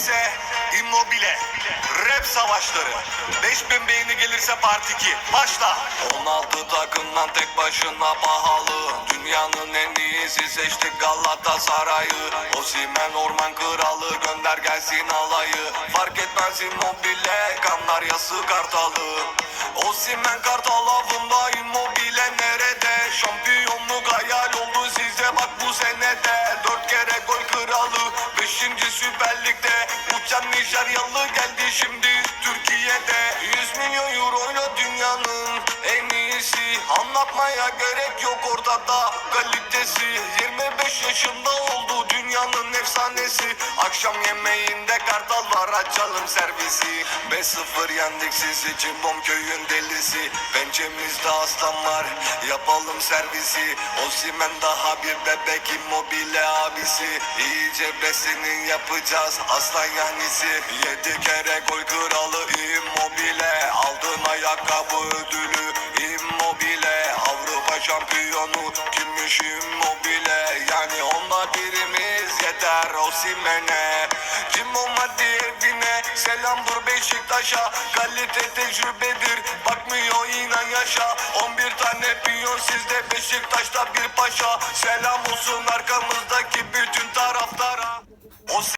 ise Immobile. Rap savaşları. 5000 beğeni gelirse part 2. Başla. 16 takımdan tek başına pahalı. Dünyanın en iyisi seçtik Galatasaray'ı. Osimhen orman kralı gönder gelsin alayı. Fark etmez Immobile Kanaryası kartalı. Osimhen kartal avında Immobile Beşinci Süper Lig'de. Uçan Nijeryalı geldi şimdi Türkiye'de. 100 milyon euroyla dünyanın en iyisi. Anlatmaya gerek yok ortada kalitesi. 25 yaşında oldu dünyanın efsanesi. Akşam yemeğinde kartal var açalım servisi. 5-0 yendik sizi Cimbom köyün delisi. Pençemizde aslan var yapalım servisi. Osimen daha bir bebek immobile abisi. İyice besinin yapacağız aslan yanisi. Yedi kere gol kralı immobile. Aldın ayakkabı ödülü immobile. Avrupa şampiyonu kimmiş immobile. Yeter Osimen'e. Cimbom hadi evine selamdır Beşiktaş'a. Kalite tecrübedir bakmıyor inan yaşa. 11 tane piyon sizde Beşiktaş'ta bir paşa. Selam olsun arkamızdaki. Osimhen